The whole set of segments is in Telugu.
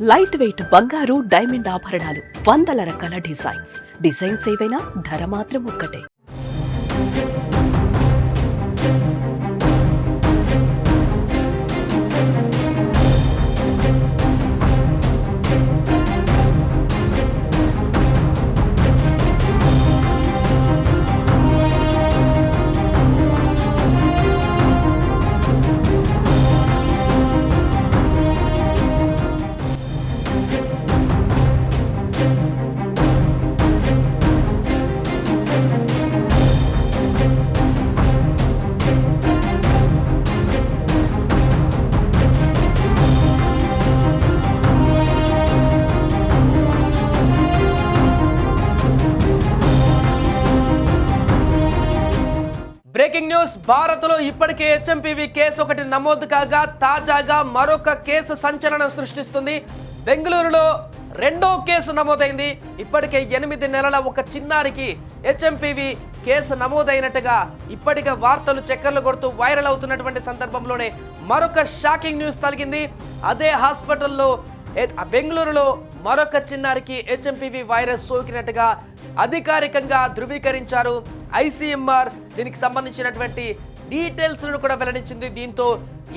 లైట్ వెయిట్ బంగారు డైమండ్ ఆభరణాలు వందల రకాల డిజైన్స్ డిజైన్స్ ఏవైనా ధర మాత్రం ఒక్కటే. బ్రేకింగ్ న్యూస్ భారత్లో ఇప్పటికే హెచ్ఎంపీవీ కేసు ఒకటి నమోదు కాగా తాజాగా మరొక కేసు సంచలనం సృష్టిస్తుంది. బెంగళూరులో రెండో కేసు నమోదైంది. ఇప్పటికే ఎనిమిది నెలల ఒక చిన్నారికి హెచ్ఎంపీవీ కేసు నమోదైనట్టుగా ఇప్పటికే వార్తలు చక్కర్లు కొడుతూ వైరల్ అవుతున్నటువంటి సందర్భంలోనే మరొక షాకింగ్ న్యూస్ తగిలింది అదే హాస్పిటల్లో బెంగళూరులో మరొక చిన్నారికి హెచ్ఎంపీవీ వైరస్ సోకినట్టుగా అధికారికంగా ధృవీకరించారు ఐసీఎంఆర్. దీనికి సంబంధించినటువంటి డీటెయిల్స్లను కూడా వెల్లడించింది దీంతో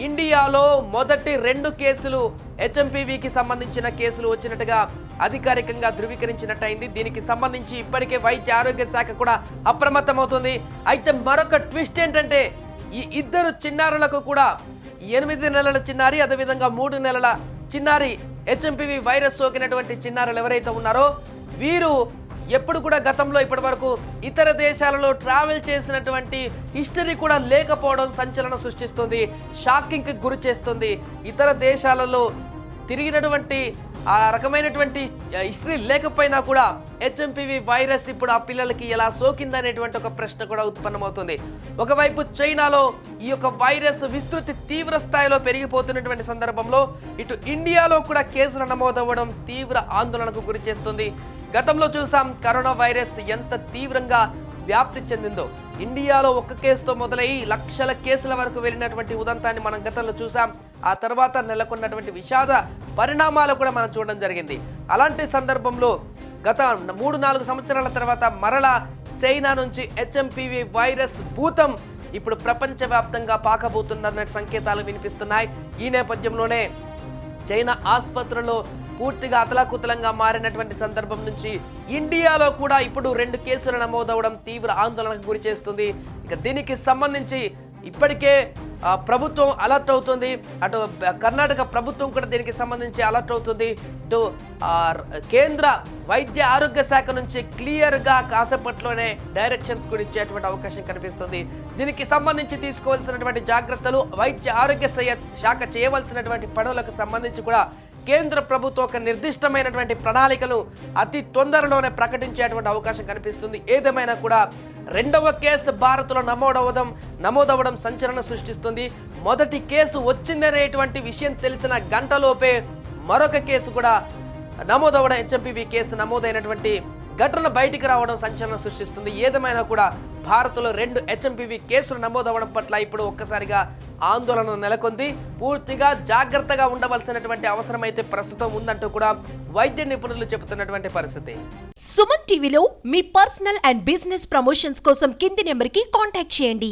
ఇండియాలో మొదటి రెండు కేసులు హెచ్ఎంపీవీకి సంబంధించిన కేసులు వచ్చినట్టుగా అధికారికంగా ధృవీకరించినట్టయింది. దీనికి సంబంధించి ఇప్పటికే వైద్య ఆరోగ్య శాఖ కూడా అప్రమత్తమవుతుంది. అయితే మరొక ట్విస్ట్ ఏంటంటే ఈ ఇద్దరు చిన్నారులకు కూడా ఎనిమిది నెలల చిన్నారి అదేవిధంగా మూడు నెలల చిన్నారి హెచ్ఎంపీవీ వైరస్ సోకినటువంటి చిన్నారులు ఎవరైతే ఉన్నారో వీరు ఎప్పుడు కూడా గతంలో ఇప్పటి వరకు ఇతర దేశాలలో ట్రావెల్ చేసినటువంటి హిస్టరీ కూడా లేకపోవడం సంచలనం సృష్టిస్తుంది షాకింగ్కి గురి చేస్తుంది. ఇతర దేశాలలో తిరిగినటువంటి ఆ రకమైనటువంటి హిస్టరీ లేకపోయినా కూడా హెచ్ఎంపివి వైరస్ ఇప్పుడు ఆ పిల్లలకి ఎలా సోకిందనేటువంటి ఒక ప్రశ్న కూడా ఉత్పన్నమవుతుంది. ఒకవైపు చైనాలో ఈ యొక్క వైరస్ విస్తృతి తీవ్ర స్థాయిలో పెరిగిపోతున్నటువంటి సందర్భంలో ఇటు ఇండియాలో కూడా కేసులు నమోదవ్వడం తీవ్ర ఆందోళనకు గురి చేస్తుంది గతంలో చూసాం కరోనా వైరస్ ఎంత తీవ్రంగా వ్యాప్తి చెందిందో. ఇండియాలో ఒక్క కేసుతో మొదలై లక్షల కేసుల వరకు వెళ్ళినటువంటి ఉదంతాన్ని మనం గతంలో చూసాం ఆ తర్వాత నెలకొన్నటువంటి విషాద పరిణామాలు కూడా మనం చూడడం జరిగింది. అలాంటి సందర్భంలో గత మూడు నాలుగు సంవత్సరాల తర్వాత మరలా చైనా నుంచి హెచ్ఎంపివి వైరస్ భూతం ఇప్పుడు ప్రపంచవ్యాప్తంగా పాకబోతుందన్న సంకేతాలు వినిపిస్తున్నాయి. ఈ నేపథ్యంలోనే చైనా ఆసుపత్రుల్లో పూర్తిగా అతలాకుతలంగా మారినటువంటి సందర్భం నుంచి ఇండియాలో కూడా ఇప్పుడు రెండు కేసులు నమోదవడం తీవ్ర ఆందోళనకు గురి చేస్తుంది. ఇక దీనికి సంబంధించి ఇప్పటికే ప్రభుత్వం అలర్ట్ అవుతుంది. అటు కర్ణాటక ప్రభుత్వం కూడా దీనికి సంబంధించి అలర్ట్ అవుతుంది. ఇటు కేంద్ర వైద్య ఆరోగ్య శాఖ నుంచి క్లియర్గా కాసేపట్లోనే డైరెక్షన్స్ కూడా ఇచ్చేటువంటి అవకాశం కనిపిస్తుంది. దీనికి సంబంధించి తీసుకోవాల్సినటువంటి జాగ్రత్తలు వైద్య ఆరోగ్య శాఖ చేయవలసినటువంటి పనులకు సంబంధించి కూడా కేంద్ర ప్రభుత్వం ఒక నిర్దిష్టమైనటువంటి ప్రణాళికలు అతి తొందరలోనే ప్రకటించేటువంటి అవకాశం కనిపిస్తుంది. ఏదేమైనా కూడా రెండవ కేసు భారత్లో నమోదవడం నమోదవడం సంచలనం సృష్టిస్తుంది. మొదటి కేసు వచ్చిందనేటువంటి విషయం తెలిసిన గంటలోపే మరొక కేసు కూడా నమోదవడం హెచ్ఎంపీవీ కేసు నమోదైనటువంటి ఘటన బయటికి రావడం సంచలనం సృష్టిస్తుంది. ఏదేమైనా కూడా భారత్లో రెండు హెచ్ఎంపీవీ కేసులు నమోదవడం పట్ల ఇప్పుడు ఒక్కసారిగా ఆందోళన నెలకొంది. పూర్తిగా జాగ్రత్తగా ఉండవలసినటువంటి అవసరం అయితే ప్రస్తుతం ఉందంటూ కూడా వైద్య నిపుణులు చెబుతున్నటువంటి పరిస్థితి. సుమన్ టీవీలో మీ పర్సనల్ అండ్ బిజినెస్ ప్రమోషన్స్ కోసం కింది నెంబర్కి కాంటాక్ట్ చేయండి.